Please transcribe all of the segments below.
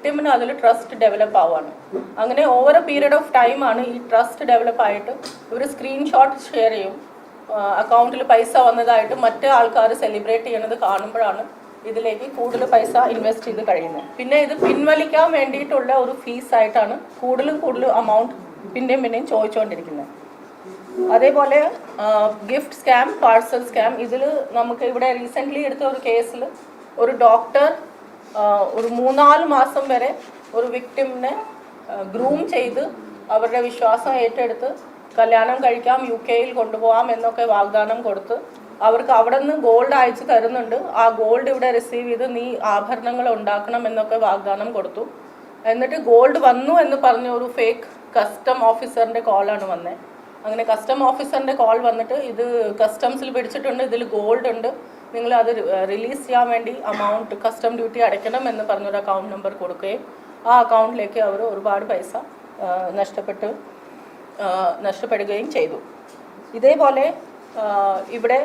വിക്ടിമിന് അതിൽ trust develop ആവുകയാണ് അങ്ങനെ over a period of time ആണ് ഈ ട്രസ്റ്റ് ഡെവലപ്പ് ആയിട്ട് ഇവർ സ്ക്രീൻഷോട്ട് ഷെയർ ചെയ്യും. അക്കൗണ്ടിൽ പൈസ വന്നതായിട്ട് മറ്റു ആൾക്കാർ സെലിബ്രേറ്റ് ചെയ്യണത് കാണുമ്പോഴാണ് ഇതിലേക്ക് കൂടുതൽ പൈസ ഇൻവെസ്റ്റ് ചെയ്ത് കഴിയുന്നത്. പിന്നെ ഇത് പിൻവലിക്കാൻ വേണ്ടിയിട്ടുള്ള ഒരു ഫീസ് ആയിട്ടാണ് കൂടുതലും കൂടുതൽ അമൗണ്ട് പിന്നെയും പിന്നെയും ചോദിച്ചുകൊണ്ടിരിക്കുന്നത് അതേപോലെ ഗിഫ്റ്റ് സ്കാം പാഴ്സൽ സ്കാം ഇതിൽ നമുക്ക് ഇവിടെ റീസെന്റ്ലി എടുത്ത ഒരു കേസിൽ ഒരു ഡോക്ടർ ഒരു മൂന്നാൽ മാസം വരെ ഒരു വിക്ടിമിനെ ഗ്രൂം ചെയ്ത് അവരുടെ വിശ്വാസം ഏറ്റെടുത്ത് കല്യാണം കഴിക്കാം യു കെയിൽ കൊണ്ടുപോകാം എന്നൊക്കെ വാഗ്ദാനം കൊടുത്ത് അവർക്ക് അവിടെ നിന്ന് ഗോൾഡ് അയച്ചു തരുന്നുണ്ട്. ആ ഗോൾഡ് ഇവിടെ റിസീവ് ചെയ്ത് നീ ആഭരണങ്ങൾ ഉണ്ടാക്കണം എന്നൊക്കെ വാഗ്ദാനം കൊടുത്തു. എന്നിട്ട് ഗോൾഡ് വന്നു എന്ന് പറഞ്ഞ ഒരു ഫേക്ക് കസ്റ്റം ഓഫീസറിന്റെ കോളാണ് വന്നത് അങ്ങനെ കസ്റ്റം ഓഫീസറിന്റെ കോൾ വന്നിട്ട് ഇത് കസ്റ്റംസിൽ പിടിച്ചിട്ടുണ്ട് ഇതിൽ ഗോൾഡ് ഉണ്ട്. നിങ്ങൾ അത് റിലീസ് ചെയ്യാൻ വേണ്ടി അമൗണ്ട് കസ്റ്റം ഡ്യൂട്ടി അടയ്ക്കണം എന്ന് പറഞ്ഞൊരു അക്കൗണ്ട് നമ്പർ കൊടുക്കുകയും ആ അക്കൗണ്ടിലേക്ക് അവർ ഒരുപാട് പൈസ നഷ്ടപ്പെട്ട് നഷ്ടപ്പെടുകയും ചെയ്തു. ഇതേപോലെ ഇവിടെ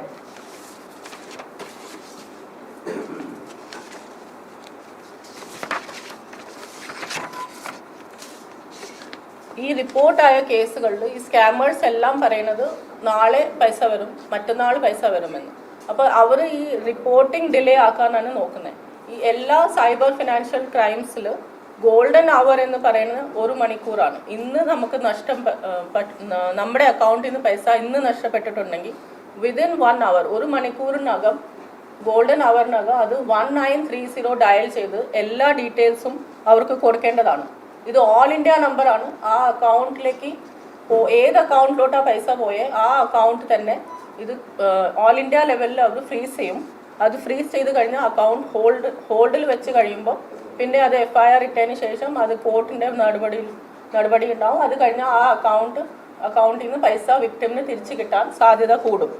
ഈ റിപ്പോർട്ടായ കേസുകളിൽ ഈ സ്കാമേഴ്സ് എല്ലാം പറയുന്നത് നാളെ പൈസ വരും മറ്റന്നാൾ പൈസ വരുമെന്ന്. അപ്പോൾ അവർ ഈ റിപ്പോർട്ടിംഗ് ഡിലേ ആക്കാനാണ് നോക്കുന്നത് ഈ എല്ലാ സൈബർ ഫിനാൻഷ്യൽ ക്രൈംസിൽ ഗോൾഡൻ അവർ എന്ന് പറയുന്നത് ഒരു മണിക്കൂറാണ്. ഇന്ന് നമുക്ക് നഷ്ടം നമ്മുടെ അക്കൗണ്ടിൽ നിന്ന് പൈസ ഇന്ന് നഷ്ടപ്പെട്ടിട്ടുണ്ടെങ്കിൽ വിതിൻ വൺ അവർ ഒരു മണിക്കൂറിനകം ഗോൾഡൻ അവറിനകം അത് one nine three zero dial ചെയ്ത് എല്ലാ ഡീറ്റെയിൽസും അവർക്ക് കൊടുക്കേണ്ടതാണ്. ഇത് ഓൾ ഇന്ത്യ നമ്പറാണ് ആ അക്കൗണ്ടിലേക്ക് ഏത് അക്കൗണ്ടിലോട്ടാ പൈസ പോയേ ആ അക്കൗണ്ട് തന്നെ ഇത് ഓൾ ഇന്ത്യ ലെവലിൽ അവർ ഫ്രീസ് ചെയ്യും. അത് ഫ്രീസ് ചെയ്ത് കഴിഞ്ഞാൽ അക്കൗണ്ട് ഹോൾഡ് ഹോൾഡിൽ വെച്ച് കഴിയുമ്പോൾ പിന്നെ അത് എഫ് ഐ ആർ ഇട്ടതിന് ശേഷം അത് കോർട്ടിന്റെ നടപടി നടപടി ഉണ്ടാവും. അത് കഴിഞ്ഞാൽ ആ അക്കൗണ്ട് അക്കൗണ്ടിൽ നിന്ന് പൈസ വിക്ടിമിന് തിരിച്ചു കിട്ടാൻ സാധ്യത കൂടും.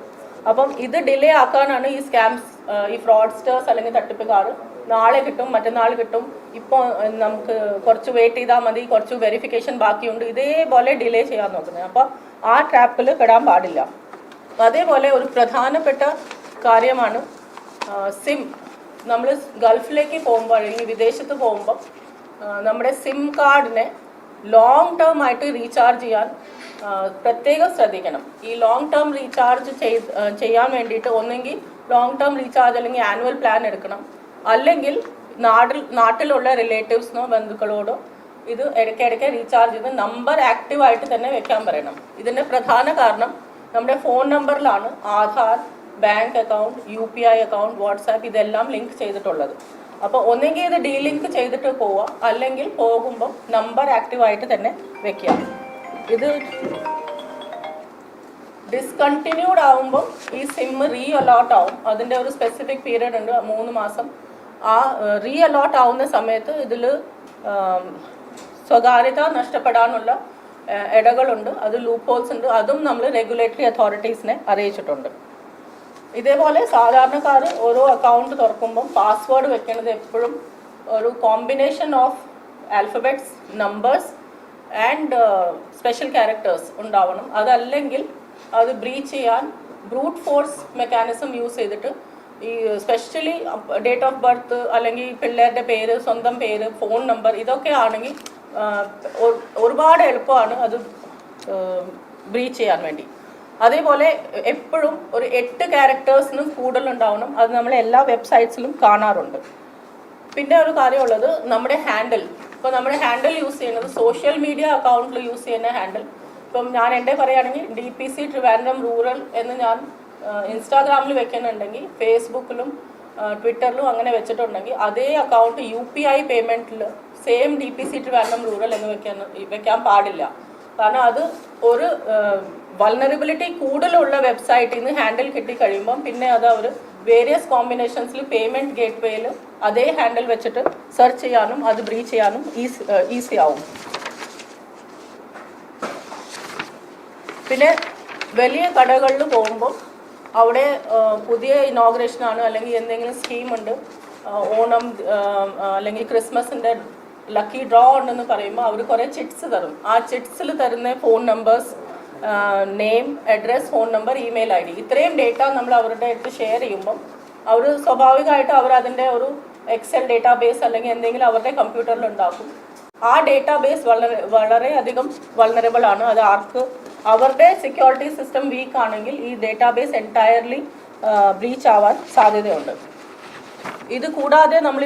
അപ്പം ഇത് ഡിലേ ആക്കാനാണ് ഈ സ്കാംസ് ഈ ഫ്രോഡ്സ്റ്റേഴ്സ് അല്ലെങ്കിൽ തട്ടിപ്പുകാർ നാളെ കിട്ടും മറ്റന്നാൾ കിട്ടും. ഇപ്പോൾ നമുക്ക് കുറച്ച് വെയിറ്റ് ചെയ്താൽ മതി കുറച്ച് വെരിഫിക്കേഷൻ ബാക്കിയുണ്ട്. ഇതേപോലെ ഡിലേ ചെയ്യാൻ നോക്കുന്നത്. അപ്പോൾ ആ ട്രാപ്പിൽ പെടാൻ പാടില്ല. അതേപോലെ ഒരു പ്രധാനപ്പെട്ട കാര്യമാണ് സിം നമ്മൾ ഗൾഫിലേക്ക് പോകുമ്പോൾ അല്ലെങ്കിൽ വിദേശത്ത് പോകുമ്പോൾ നമ്മുടെ സിം കാർഡിനെ ലോങ് ടേം ആയിട്ട് റീചാർജ് ചെയ്യാൻ പ്രത്യേകം ശ്രദ്ധിക്കണം. ഈ ലോങ് ടേം റീചാർജ് ചെയ്യാൻ വേണ്ടിയിട്ട് ഒന്നെങ്കിൽ ലോങ് ടേം റീചാർജ് അല്ലെങ്കിൽ ആനുവൽ പ്ലാൻ എടുക്കണം. അല്ലെങ്കിൽ നാട്ടിൽ നാട്ടിലുള്ള റിലേറ്റീവ്സിനോ ബന്ധുക്കളോടോ ഇത് ഇടയ്ക്കിടയ്ക്ക് റീചാർജ് ചെയ്ത് നമ്പർ ആക്റ്റീവായിട്ട് തന്നെ വെക്കാൻ പറയണം. ഇതിന്റെ പ്രധാന കാരണം നമ്മുടെ phone നമ്പറിലാണ് Aadhaar bank account U P I account WhatsApp ഇതെല്ലാം ലിങ്ക് ചെയ്തിട്ടുള്ളത്. അപ്പോൾ ഒന്നെങ്കിൽ ഇത് ഡീലിങ്ക് ചെയ്തിട്ട് പോവുക അല്ലെങ്കിൽ പോകുമ്പോൾ നമ്പർ ആക്റ്റീവായിട്ട് തന്നെ വെക്കുക ഇത് ഡിസ്കണ്ടിന്യൂഡ് ആവുമ്പോൾ ഈ സിം റീ അലോട്ട് ആവും. അതിന്റെ ഒരു സ്പെസിഫിക് പീരീഡ് ഉണ്ട് മൂന്ന് മാസം. ആ റീ അലോട്ട് ആവുന്ന സമയത്ത് ഇതിൽ സ്വകാര്യത നഷ്ടപ്പെടാനുള്ള ഇടകളുണ്ട്. അത് ലൂപ്പ് ഹോൾസ് ഉണ്ട്. അതും നമ്മൾ റെഗുലേറ്ററി അതോറിറ്റീസിനെ അറിയിച്ചിട്ടുണ്ട്. ഇതേപോലെ സാധാരണക്കാർ ഓരോ അക്കൗണ്ട് തുറക്കുമ്പം പാസ്വേഡ് വെക്കുന്നത് എപ്പോഴും ഒരു combination of alphabets numbers and special characters ഉണ്ടാവണം. അതല്ലെങ്കിൽ അത് ബ്രീച്ച് ചെയ്യാൻ ബ്രൂട്ട് ഫോഴ്സ് മെക്കാനിസം യൂസ് ചെയ്തിട്ട് ഈ സ്പെഷ്യലി ഡേറ്റ് ഓഫ് ബർത്ത് അല്ലെങ്കിൽ പിള്ളേരുടെ പേര് സ്വന്തം പേര് ഫോൺ നമ്പർ ഇതൊക്കെ ആണെങ്കിൽ ഒരുപാട് എളുപ്പമാണ് അത് ബ്രീച്ച് ചെയ്യാൻ വേണ്ടി. അതേപോലെ എപ്പോഴും ഒരു എട്ട് ക്യാരക്ടേഴ്സിനും കൂടുതൽ ഉണ്ടാവണം. അത് നമ്മൾ എല്ലാ വെബ്സൈറ്റ്സിലും കാണാറുണ്ട്. പിന്നെ ഒരു കാര്യമുള്ളത് നമ്മുടെ ഹാൻഡിൽ ഇപ്പോൾ നമ്മുടെ ഹാൻഡിൽ യൂസ് ചെയ്യുന്നത് സോഷ്യൽ മീഡിയ അക്കൗണ്ടിൽ യൂസ് ചെയ്യുന്ന ഹാൻഡിൽ ഇപ്പം ഞാൻ എന്റെ പറയുകയാണെങ്കിൽ D P C Trivandrum rural എന്ന് ഞാൻ ഇൻസ്റ്റാഗ്രാമിൽ വെക്കുന്നുണ്ടെങ്കിൽ ഫേസ്ബുക്കിലും ട്വിറ്ററിലും അങ്ങനെ വെച്ചിട്ടുണ്ടെങ്കിൽ അതേ account U P I പേയ്മെന്റിൽ same D P C Trivandrum rural എന്ന് വെക്കാൻ വെക്കാൻ പാടില്ല. കാരണം അത് ഒരു വൾണറബിലിറ്റി കൂടുതലുള്ള വെബ്സൈറ്റിൽ നിന്ന് ഹാൻഡിൽ കിട്ടി കഴിയുമ്പം പിന്നെ അത് അവർ വേരിയസ് കോമ്പിനേഷൻസിൽ പേയ്മെന്റ് ഗേറ്റ് വേയിൽ അതേ ഹാൻഡിൽ വെച്ചിട്ട് സെർച്ച് ചെയ്യാനും അത് ബ്രീച്ച് ചെയ്യാനും ഈസി ഈസി ആവും. പിന്നെ വലിയ കടകളിൽ പോകുമ്പോൾ അവിടെ പുതിയ ഇനോഗ്രേഷൻ ആണ് അല്ലെങ്കിൽ എന്തെങ്കിലും സ്കീമുണ്ട് ഓണം അല്ലെങ്കിൽ ക്രിസ്മസിന്റെ ലക്കി ഡ്രോ ഉണ്ടെന്ന് പറയുമ്പോൾ അവർ കുറേ ചിറ്റ്സ് തരും. ആ ചിറ്റ്സിൽ തരുന്ന phone numbers name address phone number email I D. ഇത്രയും ഡേറ്റ നമ്മൾ അവരുടെ അടുത്ത് ഷെയർ ചെയ്യുമ്പം അവർ സ്വാഭാവികമായിട്ട് അവർ അതിന്റെ ഒരു എക്സൽ ഡേറ്റാബേസ് അല്ലെങ്കിൽ എന്തെങ്കിലും അവരുടെ കമ്പ്യൂട്ടറിൽ ഉണ്ടാക്കും. ആ ഡേറ്റാബേസ് വളരെ വളരെയധികം വളരബിൾ ആണ്. അത് ആർക്ക് അവരുടെ സെക്യൂരിറ്റി സിസ്റ്റം വീക്ക് ആണെങ്കിൽ ഈ ഡേറ്റാബേസ് എന്റയർലി ബ്രീച്ച് ആവാൻ സാധ്യതയുണ്ട്. ഇത് കൂടാതെ നമ്മൾ